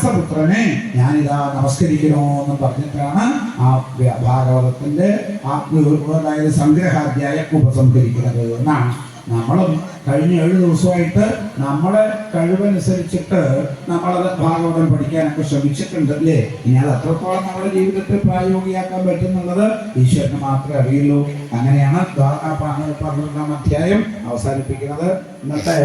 വ്യാസപുത്രനെ. ഞാനിതാ നമസ്കരിക്കണോന്ന് പറഞ്ഞിട്ടാണ് ആ ഭാഗവതത്തിന്റെ ആ സംഗ്രഹാധ്യായ ഉപസംഹരിക്കുന്നത് എന്നാണ്. നമ്മളും കഴിഞ്ഞ ഏഴ് ദിവസമായിട്ട് നമ്മളെ കഴിവനുസരിച്ചിട്ട് നമ്മളത് ഭാഗവതം പഠിക്കാനൊക്കെ ശ്രമിച്ചിട്ടുണ്ട് അല്ലേ? ഇനി അത് അത്രത്തോളം നമ്മുടെ ജീവിതത്തിൽ പ്രായോഗികമാക്കാൻ പറ്റുന്നുള്ളത് ഈശ്വരന് മാത്രമേ അറിയുള്ളൂ. അങ്ങനെയാണ് പന്ത്രണ്ടാം അധ്യായം അവസാനിപ്പിക്കുന്നത്. ഇന്നത്തെ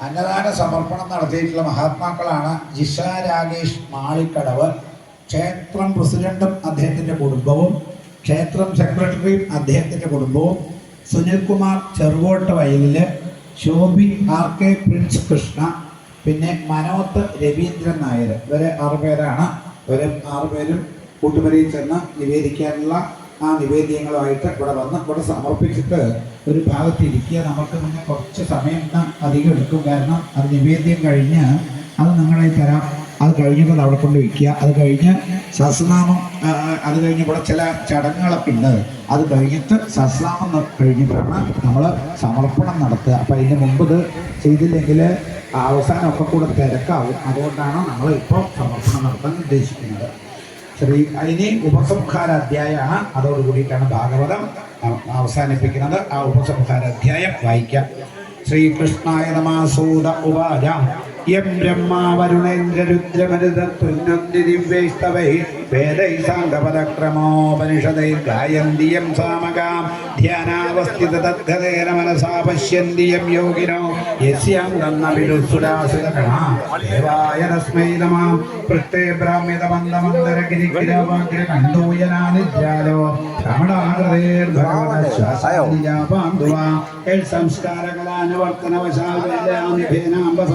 അന്നദാന സമർപ്പണം നടത്തിയിട്ടുള്ള മഹാത്മാക്കളാണ് ജിഷ രാകേഷ് മാളിക്കടവ് ക്ഷേത്രം പ്രസിഡന്റും അദ്ദേഹത്തിന്റെ കുടുംബവും ക്ഷേത്രം സെക്രട്ടറിയും അദ്ദേഹത്തിന്റെ കുടുംബവും സുനിൽകുമാർ ചെറുകോട്ട് വയലിൽ Shobhi R K Prince Krishna പിന്നെ മനോത്ത് രവീന്ദ്രൻ നായർ. ഇവരെ ആറുപേരാണ് ഇവരെ ആറുപേരും കൂട്ടുപരിയിൽ ചെന്ന് നിവേദിക്കാനുള്ള ആ നിവേദ്യങ്ങളുമായിട്ട് ഇവിടെ വന്ന് ഇവിടെ സമർപ്പിച്ചിട്ട് ഒരു ഭാഗത്ത് ഇരിക്കുക. നമുക്ക് പിന്നെ കുറച്ച് സമയം അധികം എടുക്കും. കാരണം അത് നിവേദ്യം കഴിഞ്ഞ് അത് നിങ്ങളെ തരാം. അത് കഴിഞ്ഞിട്ട് അവിടെ കൊണ്ട് വയ്ക്കുക. അത് കഴിഞ്ഞ് സഹസ്രനാമം അത് കഴിഞ്ഞ് ഇവിടെ ചില ചടങ്ങുകളൊക്കെ ഉണ്ട്. അത് കഴിഞ്ഞിട്ട് സഹസ്രനാമം കഴിഞ്ഞിട്ടാണ് നമ്മൾ സമർപ്പണം നടത്തുക. അപ്പം അതിന് മുമ്പ് ഇത് ചെയ്തില്ലെങ്കിൽ അവസാനമൊക്കെ കൂടെ തിരക്കാവും. അതുകൊണ്ടാണ് നമ്മൾ ഇപ്പോൾ സമർപ്പണം നടത്താൻ ഉദ്ദേശിക്കുന്നത്. ശ്രീ അതിന് ഉപസംഹാര അധ്യായ അതോടുകൂടിയിട്ടാണ് ഭാഗവതം അവ- അവസാനിപ്പിക്കുന്നത്. ആ ഉപസംഹാര അധ്യായം വായിക്കാം. ശ്രീകൃഷ്ണായ നമാസൂത ഉപാജ. യം ബ്രഹ്മാ വരുണേന്ദ്ര രുദ്രമരുതത്വന്നൊന്തി ദിവ്യൈസ്തവൈ വേദൈ സാംഗപദക്രമോപനിഷദൈ ഗായന്തി യം സാമകാം. ധ്യാനാവസ്ഥിത തദ്ഗതേന മനസാ പശ്യന്തി യം യോഗിനോ. യസ്യാം തന്ന വിരുസുരാസുരഗണ ദേവായ തസ്മൈ നമഃ. പൃഷ്ടേ ബ്രാഹ്മ്യതമന്ദമന്ദരഗിരികിരവാഗ്ര കണ്ടൂയനാനിദ്രാലോ രമണാകൃതേർഭഗവതശ്വാസാദിജാപാന്തുവാ എൽ സംസ്കാരകലാനുവർത്തനവശാൽ വേദാമിഭേനാംബസ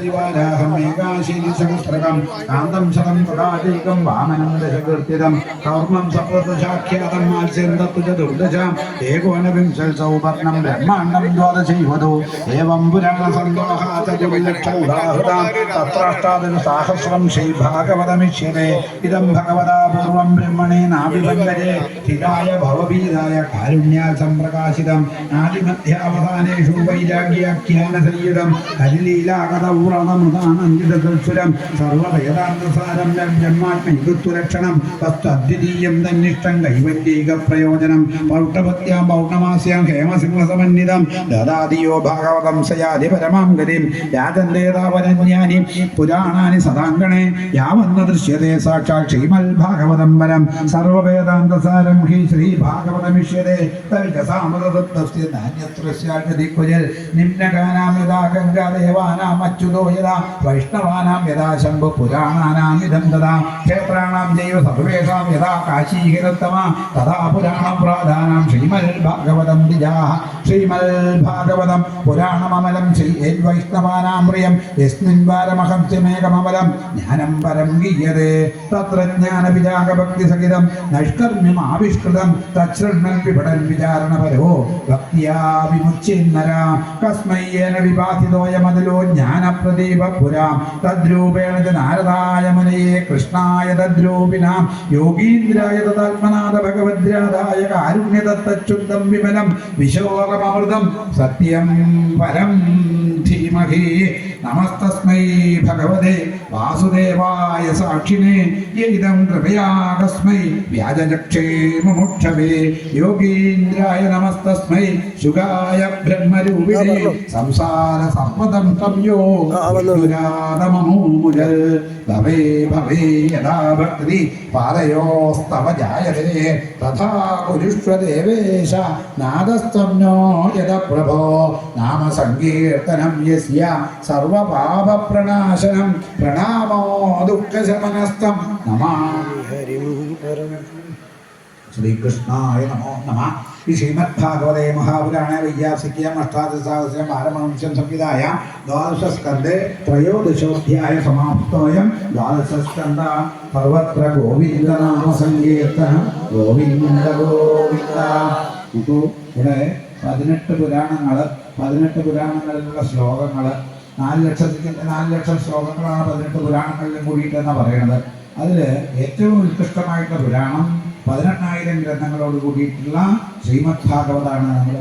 ചതുർവിംശതി വാരാഹം സഹസ്രകം കാന്തം ബ്രഹ്മാണ്ഡം ഭഗവതാ പൂർവം ബ്രഹ്മണേ ആദിമധ്യാവസാനേഷു വൈരാഗ്യാഖ്യാനസംയുതം ഹരിലീലാകതൗറമൃതാനന്ദിതസുരം സർവവേദാന്തസാരം ബ്രഹ്മാത്മൈകത്വലക്ഷണം വസ്തുദ്വിതീയം തന്നിഷ്ടം കൈവല്യൈക പ്രയോജനം. പൗഷ്ടപത്യാം പൗർണമാസ്യാം ഹേമസിംഹസമന്വിതം ദദാതിയോ ഭാഗവതം സയാതി പരമാം ഗതിം. രാജന്തേതാവരന്യാനി പുരാണാനി സദാങ്കണേ. യാവന്ന ദൃശ്യത്തെ സാക്ഷാൽ ശ്രീമൽ ഭാഗവതം വരം. സർവവേദാന്തസാരം ഹി ശ്രീ ഭാഗവതമിഷ്യതേ തവിജസാമൃതത്വസ്യ ധാന്യത്രസ്യാദിക്കുജൽ നിമ്നഗാനാം യഥാ ഗംഗാദേവാനാം അച്യുതോ യഥാ വൈഷ്ണവാനാം യഥാ ശംഭു പുരാണാനാം ഇതം തഥാ ക്ഷേത്രാണാം ജൈവ സർവേഷാം യഥാ കാശീഹിരത്തമ തഥാ പുരാണ പ്രാധാനം ശ്രീമൽ ഭാഗവതം ദ്വിജാഹ ശ്രീമൽ ഭാഗവതം പുരാണമമലം ശ്രീ വൈഷ്ണവാനാം പ്രിയം യസ്മിൻ വാരമഹംസ്യമേകമമലം ജ്ഞാനം പരം ഗീയതേ തത്ര ജ്ഞാനവിജാഗഭക്തി സഹിതം നൈഷ്കർമ്മ്യം ആവിഷ്കൃതം തച്ഛൃണ്ണൻ വിപടൻ വിചാരണപരോ ഭക്തിയാ വിമുച്ചിന്നര കസ്മയ്യേന വിപാതിതോയമതിലോ ജ്ഞാനപ്രദീപ പുരാം തദ്രൂപേണ ച നാരദായ മുനയെ കൃഷ്ണായ തദ്രൂപിനാം. യോഗീന്ദ്രായ തദാത്മനാഥ ഭഗവദ്രാധായ കാരുണ്യതത്തച്യുതം വിമലം വിശോകമൃതം സത്യം പരം ധീമഹി. നമസ്തസ്മൈ ഭഗവതേ. വാസുദേവായ സാക്ഷിണേ യൈദം കൃപയാകസ്മൈ. വ്യാജചക്ഷേ മുമുക്ഷവേ. യോഗീന്ദ്രായ നമസ്തസ്മൈ. ശുഗായ ബ്രഹ്മരൂപിണേ. സംസാര സർവദം സംയോ യോ ദുരാതമമൂമുജൽ ഭവേ ഭവേ യഥാ ഭക്തി. പാദയോസ്തവ ജായതേ. തഥാ കുരുഷ്വ ദേവേശ നാദസ്ത്വം നോ പ്രഭോ നാമ സങ്കീർത്തനം യസ്യ. സർവപാപപ്രണാശനം പ്രണാമോ ദുഃഖശമനസ്തം നമാമി ഹരിം ശ്രീകൃഷ്ണായ നമോ നമ. ഈ ശ്രീമദ് ഭാഗവതേ മഹാപുരാണേ വൈയാസിക്യം അഷ്ടാദശാഹസ്രം പാരമഹംസ്യം സംവിധായ ദ്വാദശസ്കന്ധേ ത്രയോദശോധ്യായ സമാപ്തോയം. ദ്വാദശസ്കന്ധ സർവത്ര ഗോവിന്ദനാമ സങ്കീർത്തന ഗോവിന്ദ ഗോവിന്ദ. നോക്കൂ ഇവിടെ പതിനെട്ട് പുരാണങ്ങൾ പതിനെട്ട് പുരാണങ്ങളിലുള്ള ശ്ലോകങ്ങൾ നാല് ലക്ഷത്തിൽ നാല് ലക്ഷം ശ്ലോകങ്ങളാണ് പതിനെട്ട് പുരാണങ്ങളിലും കൂടിയിട്ടെന്നാണ് പറയുന്നത് അതിൽ ഏറ്റവും ഉത്കൃഷ്ടമായിട്ടുള്ള പുരാണം പതിനെണ്ണായിരം ഗ്രന്ഥങ്ങളോട് കൂടിയിട്ടുള്ള ശ്രീമദ് ഭാഗവതാണ് നമ്മൾ